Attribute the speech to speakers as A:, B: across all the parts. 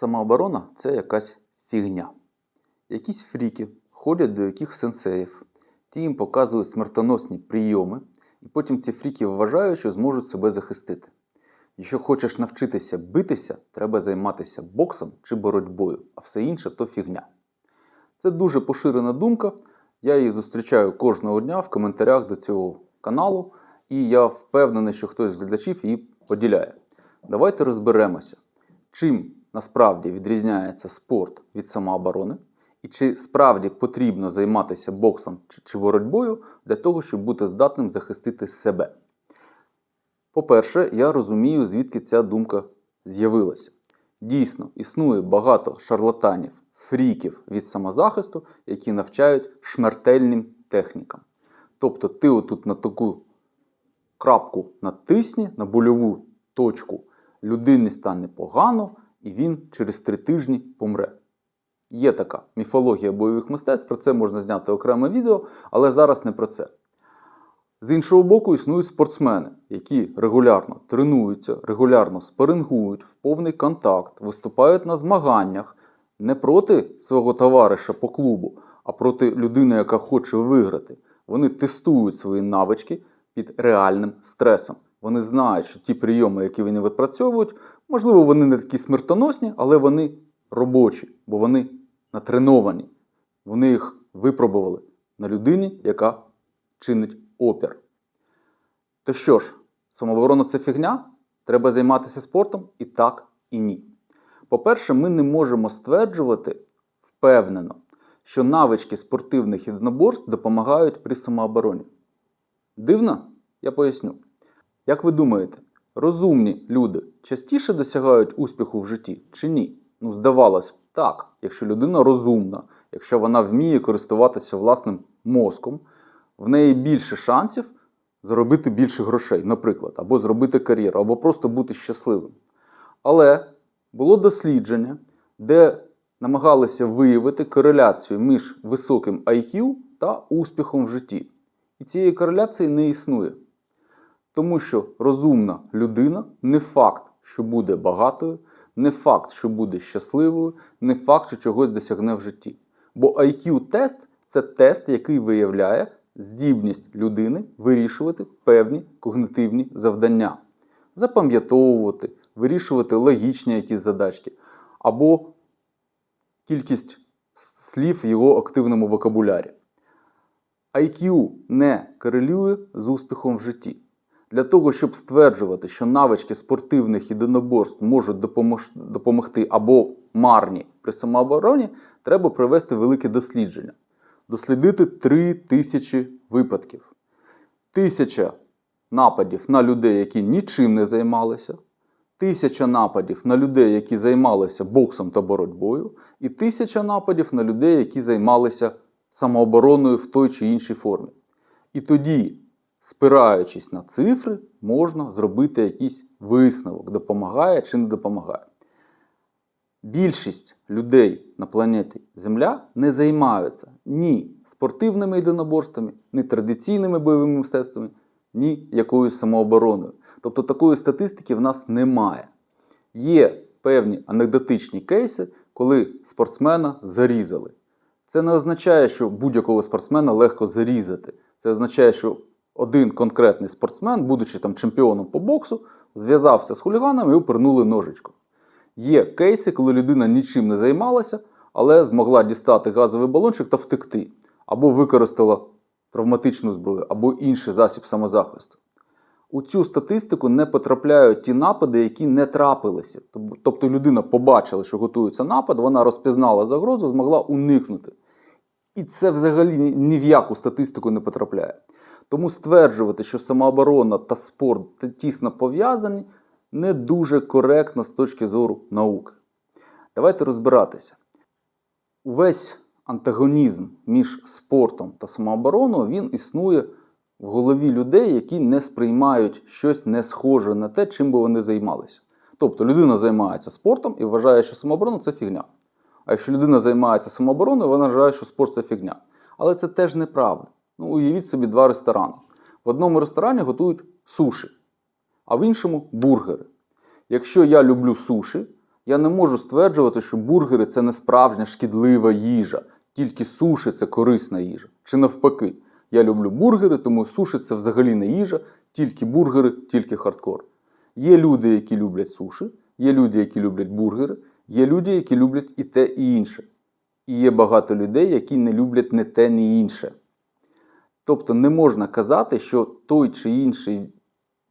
A: Самооборона це якась фігня. Якісь фріки ходять до яких сенсеїв, ті їм показують смертоносні прийоми, і потім ці фріки вважають, що зможуть себе захистити. Якщо хочеш навчитися битися, треба займатися боксом чи боротьбою, а все інше то фігня. Це дуже поширена думка. Я її зустрічаю кожного дня в коментарях до цього каналу, і я впевнений, що хтось з глядачів її поділяє. Давайте розберемося, чим насправді відрізняється спорт від самооборони, і чи справді потрібно займатися боксом чи- боротьбою для того, щоб бути здатним захистити себе. По-перше, я розумію, звідки ця думка з'явилася. Дійсно, існує багато шарлатанів, фріків від самозахисту, які навчають шмертельним технікам. Тобто ти отут на таку крапку натисні, на больову точку, людині стане погано, і він через три тижні помре. Є така міфологія бойових мистецтв, про це можна зняти окреме відео, але зараз не про це. З іншого боку, існують спортсмени, які регулярно тренуються, регулярно спарингують в повний контакт, виступають на змаганнях не проти свого товариша по клубу, а проти людини, яка хоче виграти. Вони тестують свої навички під реальним стресом. Вони знають, що ті прийоми, які вони відпрацьовують, можливо, вони не такі смертоносні, але вони робочі, бо вони натреновані. Вони їх випробували на людині, яка чинить опір. То що ж, самооборона це фігня? Треба займатися спортом і так, і ні. По-перше, ми не можемо стверджувати впевнено, що навички спортивних єдиноборств допомагають при самообороні. Дивно? Я поясню. Як ви думаєте, розумні люди частіше досягають успіху в житті чи ні? Ну, здавалось, так, якщо людина розумна, якщо вона вміє користуватися власним мозком, в неї більше шансів заробити більше грошей, наприклад, або зробити кар'єру, або просто бути щасливим. Але було дослідження, де намагалися виявити кореляцію між високим IQ та успіхом в житті. І цієї кореляції не існує. Тому що розумна людина не факт, що буде багатою, не факт, що буде щасливою, не факт, що чогось досягне в житті. Бо IQ-тест це тест, який виявляє здібність людини вирішувати певні когнитивні завдання, запам'ятовувати, вирішувати логічні якісь задачки, або кількість слів в його активному вокабулярі. IQ не корелює з успіхом в житті. Для того, щоб стверджувати, що навички спортивних єдиноборств можуть допомогти або марні при самообороні, треба провести велике дослідження. Дослідити 3 тисячі випадків. Тисяча нападів на людей, які нічим не займалися, тисяча нападів на людей, які займалися боксом та боротьбою, і тисяча нападів на людей, які займалися самообороною в той чи іншій формі. І тоді, спираючись на цифри, можна зробити якийсь висновок, допомагає чи не допомагає. Більшість людей на планеті Земля не займаються ні спортивними єдиноборствами, ні традиційними бойовими мистецтвами, ні якоюсь самообороною. Тобто такої статистики в нас немає. Є певні анекдотичні кейси, коли спортсмена зарізали. Це не означає, що будь-якого спортсмена легко зарізати. Це означає, що один конкретний спортсмен, будучи там чемпіоном по боксу, зв'язався з хуліганами і опернули ножичком. Є кейси, коли людина нічим не займалася, але змогла дістати газовий балончик та втекти, або використала травматичну зброю, або інший засіб самозахисту. У цю статистику не потрапляють ті напади, які не трапилися. Тобто людина побачила, що готується напад, вона розпізнала загрозу, змогла уникнути. І це взагалі ні в яку статистику не потрапляє. Тому стверджувати, що самооборона та спорт тісно пов'язані, не дуже коректно з точки зору науки. Давайте розбиратися. Увесь антагонізм між спортом та самообороною він існує в голові людей, які не сприймають щось не схоже на те, чим би вони займалися. Тобто людина займається спортом і вважає, що самооборона це фігня. А якщо людина займається самообороною, вона вважає, що спорт це фігня. Але це теж неправда. Ну, уявіть собі два ресторани. В одному ресторані готують суші, а в іншому бургери. Якщо я люблю суші, Я не можу стверджувати, що бургери це не справжня шкідлива їжа, тільки суші це корисна їжа. Чи навпаки, я люблю бургери, тому суші це взагалі не їжа, тільки бургери, тільки хардкор. Є люди, які люблять суші, є люди, які люблять бургери, є люди, які люблять і те, і інше. І є багато людей, які не люблять не те, ні інше. Тобто не можна казати, що той чи інший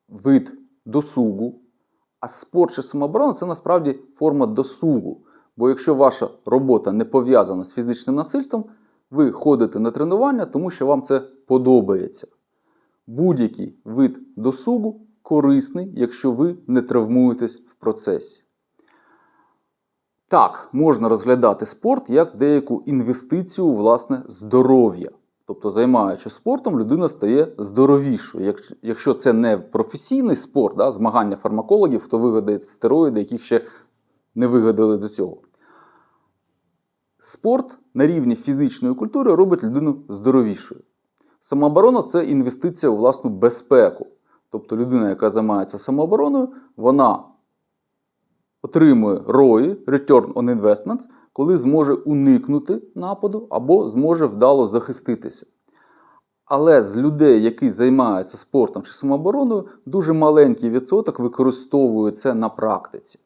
A: вид досугу, а спорт чи самооборона це насправді форма досугу. Бо якщо ваша робота не пов'язана з фізичним насильством, ви ходите на тренування, тому що вам це подобається. Будь-який вид досугу корисний, якщо ви не травмуєтесь в процесі. Так, можна розглядати спорт як деяку інвестицію у власне здоров'я. Тобто, займаючись спортом, людина стає здоровішою. Якщо це не професійний спорт, да, змагання фармакологів, хто вигадає стероїди, яких ще не вигадали до цього. Спорт на рівні фізичної культури робить людину здоровішою. Самооборона це інвестиція у власну безпеку. Тобто людина, яка займається самообороною, вона отримує ROI, Return on Investments, коли зможе уникнути нападу або зможе вдало захиститися. Але з людей, які займаються спортом чи самообороною, дуже маленький відсоток використовує це на практиці.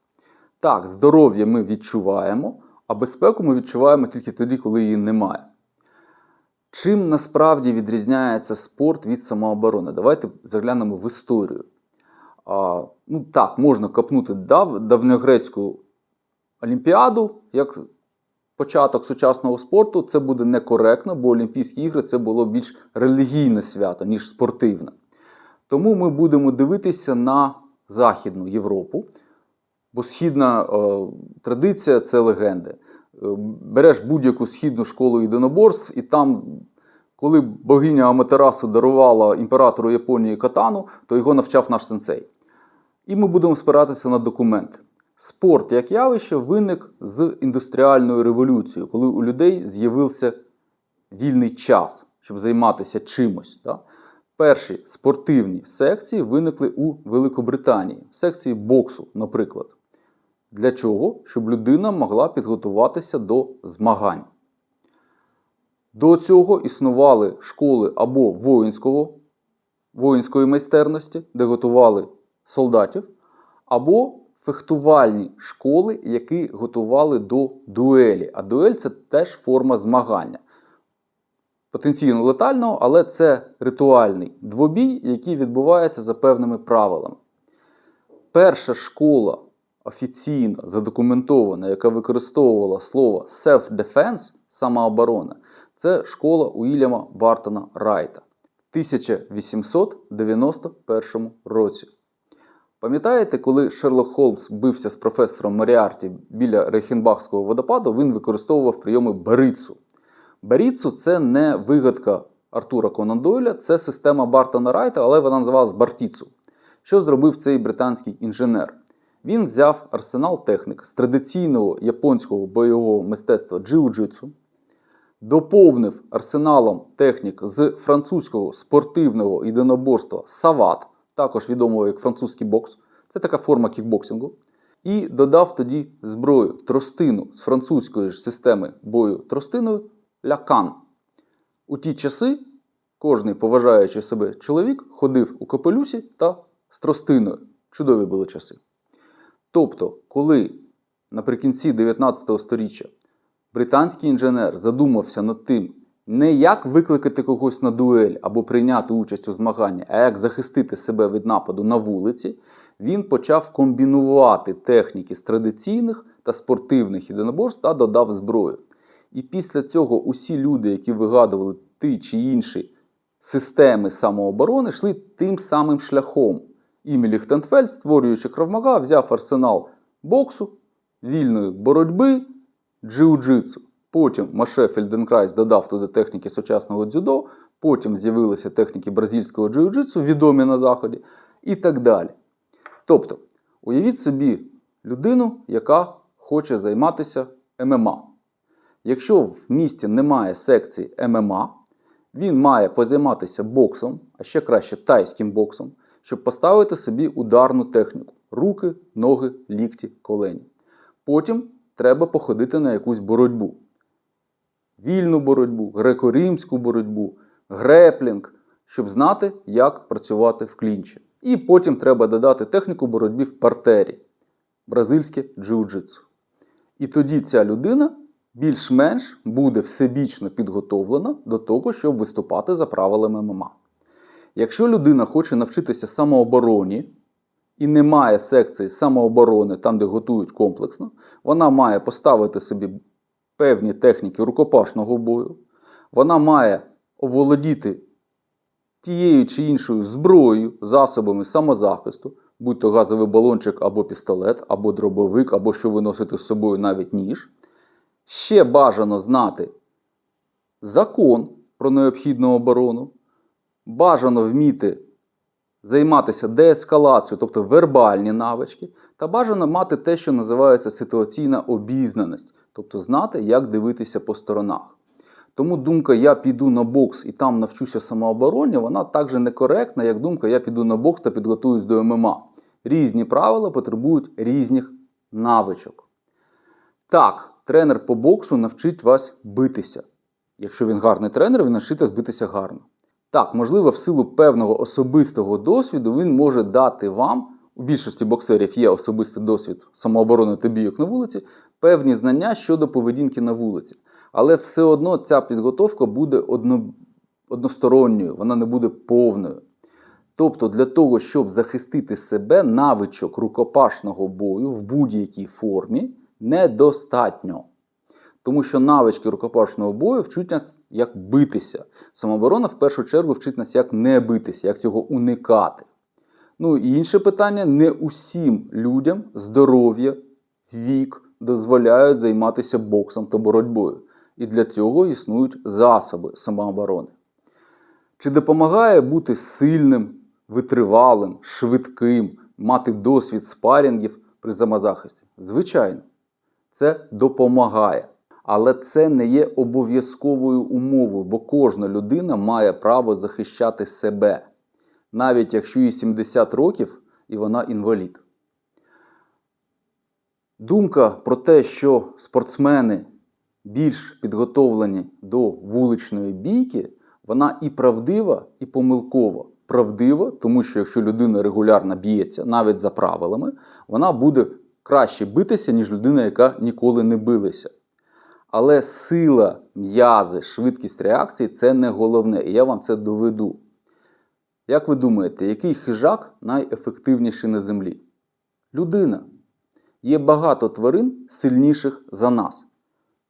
A: Так, здоров'я ми відчуваємо, а безпеку ми відчуваємо тільки тоді, коли її немає. Чим насправді відрізняється спорт від самооборони? Давайте заглянемо в історію. А, ну так, можна копнути дав, давньогрецьку олімпіаду як початок сучасного спорту. Це буде некоректно, бо Олімпійські ігри це було більш релігійне свято, ніж спортивне. Тому ми будемо дивитися на Західну Європу, бо східна е, традиція це легенди. Е, Береш будь-яку східну школу єдиноборств, і там, коли богиня Аматерасу дарувала імператору Японії катану, то його навчав наш сенсей. І ми будемо спиратися на документи. Спорт як явище виник з індустріальною революцією, коли у людей з'явився вільний час, щоб займатися чимось. Да? Перші спортивні секції виникли у Великобританії, секції боксу, наприклад. Для чого? Щоб людина могла підготуватися до змагань. До цього існували школи або воїнського, воїнської майстерності, де готували солдатів, або фехтувальні школи, які готували до дуелі. А дуель це теж форма змагання. Потенційно летального, але це ритуальний двобій, який відбувається за певними правилами. Перша школа офіційно задокументована, яка використовувала слово self-defense, самооборона, це школа Уільяма Бартона Райта в 1891 році. Пам'ятаєте, коли Шерлок Холмс бився з професором Моріарті біля Рейхенбахського водопаду, він використовував прийоми Барицу. Баріцу це не вигадка Артура Конан Дойля, це система Бартона Райта, але вона називалась Бартіцу. Що зробив цей британський інженер? Він взяв арсенал технік з традиційного японського бойового мистецтва джиу-джитсу, доповнив арсеналом технік з французького спортивного єдиноборства сават, також відомого як французький бокс, це така форма кікбоксингу, і додав тоді зброю тростину з французької ж системи бою тростиною лякан. У ті часи кожний поважаючий себе чоловік ходив у капелюсі та з тростиною. Чудові були часи. Тобто, коли наприкінці 19 століття британський інженер задумався над тим, не як викликати когось на дуель або прийняти участь у змаганні, а як захистити себе від нападу на вулиці, він почав комбінувати техніки з традиційних та спортивних єдиноборств та додав зброю. І після цього усі люди, які вигадували ті чи інші системи самооборони, йшли тим самим шляхом. Імі Ліхтенфельд, створюючи кравмага, взяв арсенал боксу, вільної боротьби, джиу-джитсу. Потім Маше Фельденкрайс додав туди техніки сучасного дзюдо, потім з'явилися техніки бразильського джиу-джитсу, відомі на Заході, і так далі. Тобто, уявіть собі людину, яка хоче займатися ММА. Якщо в місті немає секції ММА, він має позайматися боксом, а ще краще тайським боксом, щоб поставити собі ударну техніку: руки, ноги, лікті, колені. Потім треба походити на якусь боротьбу. Вільну боротьбу, греко-римську боротьбу, греплінг, щоб знати, як працювати в клінчі. І потім треба додати техніку боротьби в партері, бразильське джиу-джитсу. І тоді ця людина більш-менш буде всебічно підготовлена до того, щоб виступати за правилами ММА. Якщо людина хоче навчитися самообороні і не має секції самооборони, там, де готують комплексно, вона має поставити собі певні техніки рукопашного бою, вона має оволодіти тією чи іншою зброєю, засобами самозахисту, будь то газовий балончик або пістолет, або дробовик, або що ви носите з собою навіть ніж. Ще бажано знати закон про необхідну оборону, бажано вміти займатися деескалацією, тобто вербальні навички, та бажано мати те, що називається ситуаційна обізнаність, тобто знати, як дивитися по сторонах. Тому думка я піду на бокс і там навчуся самообороні, вона так же некоректна, як думка я піду на бокс та підготуюсь до ММА. Різні правила потребують різних навичок. Так, тренер по боксу навчить вас битися. Якщо він гарний тренер, він навчить вас битися гарно. Так, можливо, в силу певного особистого досвіду він може дати вам, у більшості боксерів є особистий досвід самооборони та бійок на вулиці, певні знання щодо поведінки на вулиці. Але все одно ця підготовка буде одно, односторонньою, вона не буде повною. Тобто, для того, щоб захистити себе, навичок рукопашного бою в будь-якій формі недостатньо. Тому що навички рукопашного бою вчуть нас, як битися. Самооборона в першу чергу вчить нас, як не битися, як цього уникати. Ну і інше питання: не усім людям здоров'я, вік дозволяють займатися боксом та боротьбою. І для цього існують засоби самооборони. Чи допомагає бути сильним, витривалим, швидким, мати досвід спарінгів при самозахисті? Звичайно, це допомагає. Але це не є обов'язковою умовою, бо кожна людина має право захищати себе, навіть якщо їй 70 років і вона інвалід. Думка про те, що спортсмени більш підготовлені до вуличної бійки, вона і правдива, і помилкова. Правдива, тому що якщо людина регулярно б'ється, навіть за правилами, вона буде краще битися, ніж людина, яка ніколи не билася. Але сила, м'язи, швидкість реакції це не головне, і я вам це доведу. Як ви думаєте, який хижак найефективніший на землі? Людина. Є багато тварин сильніших за нас: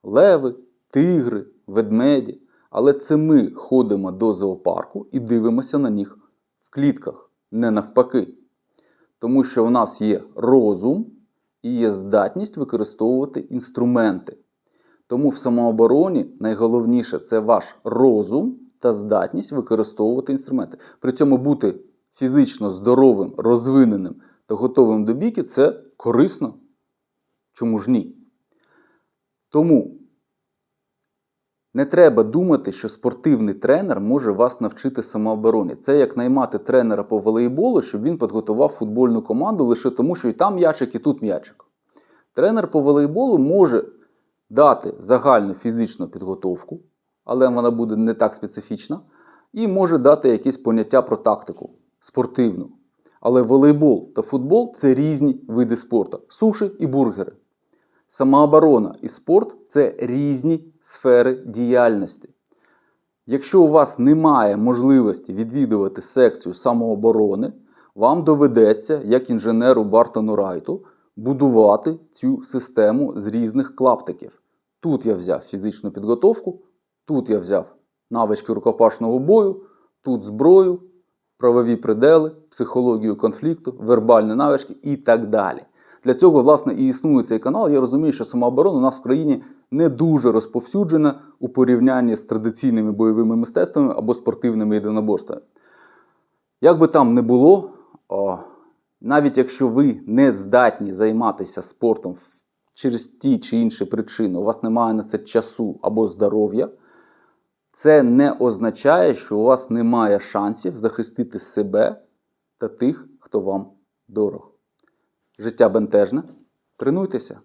A: леви, тигри, ведмеді. Але це ми ходимо до зоопарку і дивимося на них в клітках, не навпаки. Тому що в нас є розум і є здатність використовувати інструменти. Тому в самообороні найголовніше це ваш розум та здатність використовувати інструменти. При цьому бути фізично здоровим, розвиненим та готовим до бійки це корисно. Чому ж ні? Тому не треба думати, що спортивний тренер може вас навчити самообороні. Це як наймати тренера по волейболу, щоб він підготував футбольну команду лише тому, що і там м'ячик, і тут м'ячик. Тренер по волейболу може дати загальну фізичну підготовку, але вона буде не так специфічна, і може дати якесь поняття про тактику спортивну. Але волейбол та футбол це різні види спорту суші і бургери. Самооборона і спорт це різні сфери діяльності. Якщо у вас немає можливості відвідувати секцію самооборони, вам доведеться, як інженеру Бартону Райту, будувати цю систему з різних клаптиків. Тут я взяв фізичну підготовку, тут я взяв навички рукопашного бою, тут зброю, правові придели, психологію конфлікту, вербальні навички і так далі. Для цього, власне, і існує цей канал. Я розумію, що самооборона у нас в країні не дуже розповсюджена у порівнянні з традиційними бойовими мистецтвами або спортивними єдиноборствами. Як би там не було, навіть якщо ви не здатні займатися спортом через ті чи інші причини, у вас немає на це часу або здоров'я, це не означає, що у вас немає шансів захистити себе та тих, хто вам дорог. Життя бентежне. Тренуйтеся.